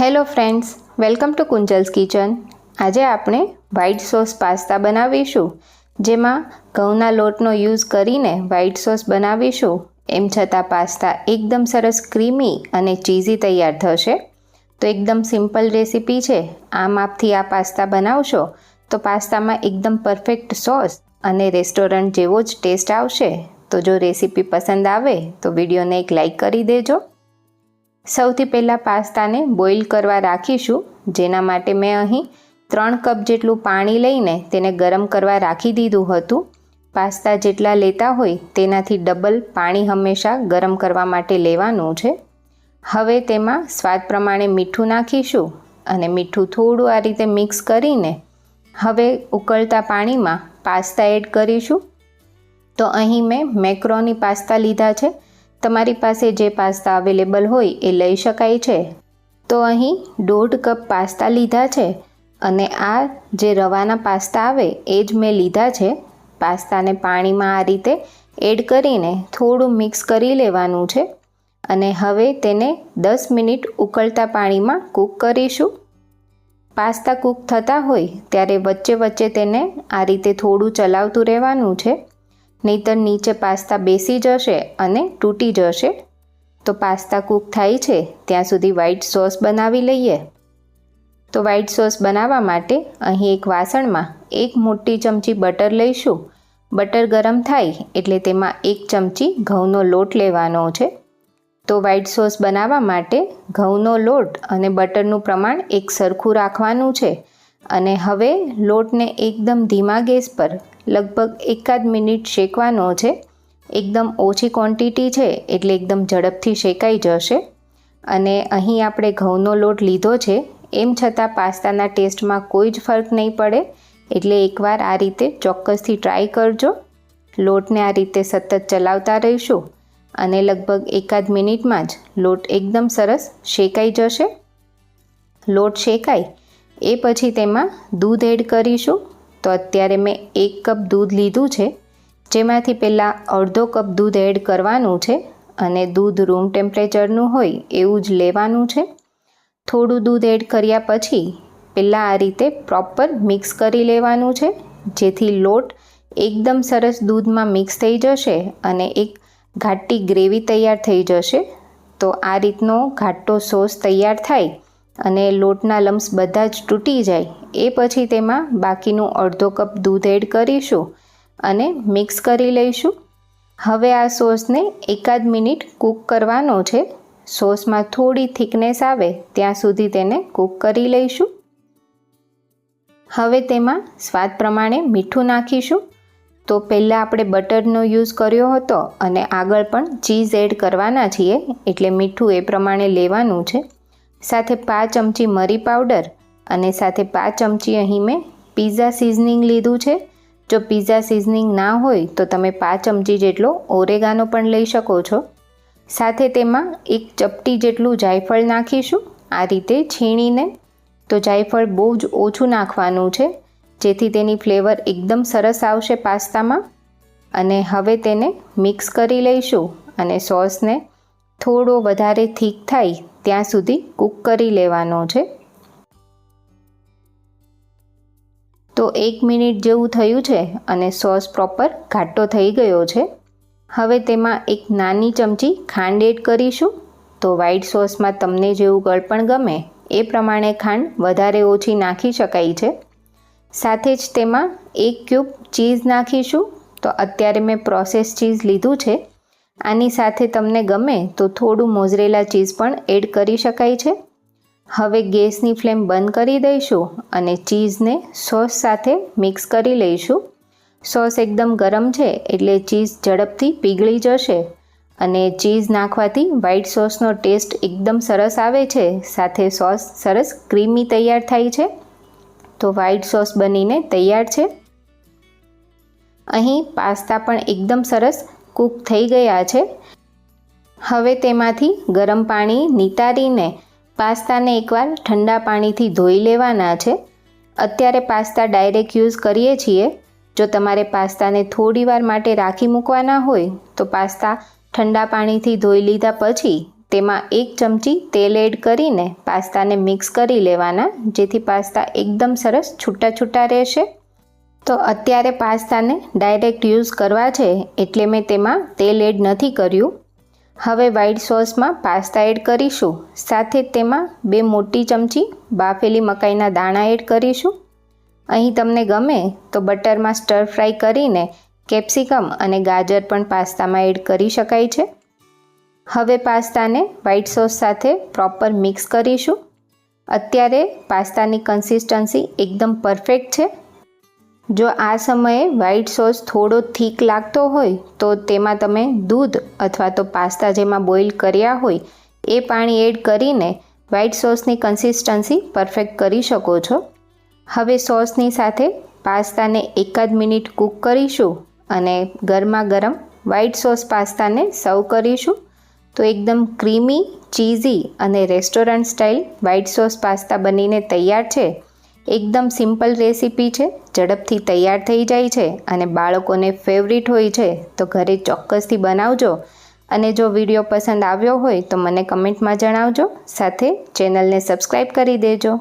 Hello friends, welcome to Kunjal's kitchen. આજે આપણે white sauce pasta બનાવીશું, જેમાં ઘઉંના લોટનો યુઝ કરીને વ્હાઈટ સોસ બનાવીશું. એમ છતાં પાસ્તા એકદમ સરસ ક્રીમી અને ચીઝી તૈયાર થશે. તો એકદમ સિમ્પલ રેસીપી છે આ માપથી આ પાસ્તા બનાવશો, તો પાસ્તામાં એકદમ પરફેક્ટ સોસ અને રેસ્ટોરન્ટ જેવો જ ટેસ્ટ આવશે. તો જો રેસીપી પસંદ આવે, તો વિડીયોને એક લાઈક કરી દેજો. સૌથી પહેલાં પાસ્તાને બોઇલ કરવા રાખીશું, જેના માટે મેં અહીં ત્રણ કપ જેટલું પાણી લઈને તેને ગરમ કરવા રાખી દીધું હતું. પાસ્તા જેટલા લેતા હોય તેનાથી ડબલ પાણી હંમેશા ગરમ કરવા માટે લેવાનું છે. હવે તેમાં સ્વાદ પ્રમાણે મીઠું નાખીશું અને મીઠું થોડું આ રીતે મિક્સ કરીને હવે ઉકળતા પાણીમાં પાસ્તા એડ કરીશું. તો અહીં મેં મેક્રોની પાસ્તા લીધા છે. તમારી પાસે જે પાસ્તા અવેલેબલ હોય એ લઈ શકાય છે. તો અહીં દોઢ કપ પાસ્તા લીધા છે અને આ જે રવાના પાસ્તા આવે એ જ મેં લીધા છે. પાસ્તાને પાણીમાં આ રીતે એડ કરીને થોડું મિક્સ કરી લેવાનું છે અને હવે તેને દસ મિનિટ ઉકળતા પાણીમાં કૂક કરીશું. પાસ્તા કૂક થતા હોય ત્યારે વચ્ચે વચ્ચે તેને આ રીતે થોડું ચલાવતું રહેવાનું છે. નહીતર નીચે પાસ્તા બેસી જશે અને તૂટી જશે. તો પાસ્તા કૂક થાય છે, ત્યાં સુધી વ્હાઈટ સોસ બનાવી લઈએ. તો વ્હાઈટ સોસ બનાવવા માટે અહીં એક વાસણમાં એક મોટી ચમચી બટર લઈશું. બટર ગરમ થાય એટલે તેમાં એક ચમચી ઘઉંનો લોટ લેવાનો છે. તો વ્હાઈટ સોસ બનાવવા માટે ઘઉંનો લોટ અને બટરનું પ્રમાણ એક સરખું રાખવાનું છે. અને હવે લોટને એકદમ ધીમા ગેસ પર લગભગ એકાદ મિનિટ શેકવાનો છે. એકદમ ઓછી ક્વોન્ટિટી છે, એટલે એકદમ ઝડપથી શેકાઈ જશે. અને અહીં આપણે ઘઉંનો લોટ લીધો છે, એમ છતાં પાસ્તાના ટેસ્ટમાં કોઈ જ ફરક નહીં પડે, એટલે એકવાર આ રીતે ચોક્કસથી ટ્રાય કરજો. લોટને આ રીતે સતત ચલાવતા રહીશું અને લગભગ એકાદ મિનિટમાં જ લોટ એકદમ સરસ શેકાઈ જશે. લોટ શેકાય, એ પછી તેમાં દૂધ એડ કરીશું. તો અત્યારે મેં એક કપ દૂધ લીધું છે, જેમાંથી પહેલાં અડધો કપ દૂધ એડ કરવાનું છે અને દૂધ રૂમ ટેમ્પરેચરનું હોય એવું જ લેવાનું છે. થોડું દૂધ એડ કર્યા પછી પહેલાં આ રીતે પ્રોપર મિક્સ કરી લેવાનું છે, જેથી લોટ એકદમ સરસ દૂધમાં મિક્સ થઈ જશે અને એક ઘાટી ગ્રેવી તૈયાર થઈ જશે. તો આ રીતનો ઘાટો સોસ તૈયાર થાય અને લોટના લમ્સ બધા જ તૂટી જાય, એ પછી તેમાં બાકીનું અડધો કપ દૂધ એડ કરીશું અને મિક્સ કરી લઈશું. હવે આ સોસને એકાદ મિનિટ કૂક કરવાનો છે. સોસમાં થોડી થિકનેસ આવે, ત્યાં સુધી તેને કૂક કરી લઈશું. હવે તેમાં સ્વાદ પ્રમાણે મીઠું નાખીશું. તો પહેલાં આપણે બટરનો યુઝ કર્યો હતો અને આગળ પણ ચીઝ એડ કરવાના છીએ, એટલે મીઠું એ પ્રમાણે લેવાનું છે. સાથે પાંચ ચમચી મરી પાવડર અને સાથે પાંચ ચમચી અહીં મેં પીઝા સિઝનિંગ લીધું છે. જો પીઝા સિઝનિંગ ના હોય તો તમે પાંચ ચમચી જેટલો ઓરેગાનો પણ લઈ શકો છો. સાથે તેમાં એક ચપટી જેટલું જાયફળ નાખીશું. આ રીતે છીણીને તો જાયફળ બહુ જ ઓછું નાખવાનું છે. જેથી તેની ફ્લેવર એકદમ સરસ આવશે પાસ્તામાં. અને હવે તેને મિક્સ કરી લઈશું અને સોસને થોડો વધારે થીક થાય ત્યાં સુધી કૂક કરી લેવાનો છે. તો એક મિનિટ જેવું થયું છે અને સોસ પ્રોપર ઘાટો થઈ ગયો છે. હવે તેમાં એક નાની ચમચી ખાંડ એડ કરીશું. તો વ્હાઈટ સોસમાં તમને જેવું ગળપણ ગમે એ પ્રમાણે ખાંડ વધારે ઓછી નાખી શકાય છે. સાથે જ તેમાં એક ક્યુબ ચીઝ નાખીશું. તો અત્યારે મેં પ્રોસેસ ચીઝ લીધું છે. આની સાથે તમને ગમે તો થોડું મોઝરેલા ચીઝ પણ એડ કરી શકાય છે. હવે ગેસની ફ્લેમ બંધ કરી દઈશું અને ચીઝને સોસ સાથે મિક્સ કરી લઈશું. સોસ એકદમ ગરમ છે એટલે ચીઝ ઝડપથી પીગળી જશે અને ચીઝ નાખવાથી વ્હાઈટ સોસનો ટેસ્ટ એકદમ સરસ આવે છે, સાથે સોસ સરસ ક્રીમી તૈયાર થાય છે. તો વ્હાઈટ સોસ બનીને તૈયાર છે. અહીં પાસ્તા પણ એકદમ સરસ કૂક થઈ ગયા છે. હવે તેમાંથી ગરમ પાણી નિતારીને પાસ્તાને એકવાર ઠંડા પાણીથી ધોઈ લેવાના છે. અત્યારે પાસ્તા ડાયરેક્ટ યુઝ કરીએ છીએ. જો તમારે પાસ્તાને થોડી વાર માટે રાખી મૂકવાના હોય, તો પાસ્તા ઠંડા પાણીથી ધોઈ લીધા પછી તેમાં એક ચમચી તેલ એડ કરીને પાસ્તાને મિક્સ કરી લેવાના, જેથી પાસ્તા એકદમ સરસ છૂટા છૂટા રહેશે. તો અત્યારે પાસ્તાને ડાયરેક્ટ યુઝ કરવા છે એટલે મેં તેમાં તેલ એડ નથી કર્યું. હવે વ્હાઈટ સોસમાં પાસ્તા એડ કરીશું. સાથે તેમાં બે મોટી ચમચી બાફેલી મકાઈના દાણા એડ કરીશું. અહીં તમને ગમે તો બટરમાં સ્ટર ફ્રાય કરીને કેપ્સિકમ અને ગાજર પણ પાસ્તામાં એડ કરી શકાય છે. હવે પાસ્તાને વ્હાઈટ સોસ સાથે પ્રોપર મિક્સ કરીશું. અત્યારે પાસ્તાની કન્સિસ્ટન્સી એકદમ પરફેક્ટ છે. જો આ સમયે વ્હાઈટ સોસ થોડો થીક લાગતો હોય, તો તેમાં તમે દૂધ અથવા તો પાસ્તા જેમાં બોઇલ કર્યા હોય, એ પાણી એડ કરીને વ્હાઈટ સોસની કન્સિસ્ટન્સી પરફેક્ટ કરી શકો છો. હવે સોસની સાથે પાસ્તાને એકાદ મિનિટ કૂક કરીશું અને ગરમા ગરમ વ્હાઈટ સોસ પાસ્તાને સર્વ કરીશું. તો એકદમ ક્રીમી ચીઝી અને restaurant style white sauce pasta બનીને તૈયાર છે. એકદમ સિમ્પલ રેસીપી છે, ઝડપથી તૈયાર થઈ જાય છે અને બાળકોને ફેવરિટ હોય છે, તો ઘરે ચોક્કસથી બનાવજો. અને જો વીડિયો પસંદ આવ્યો હોય તો મને કમેન્ટમાં જણાવજો, સાથે ચેનલને સબસ્ક્રાઈબ કરી દેજો.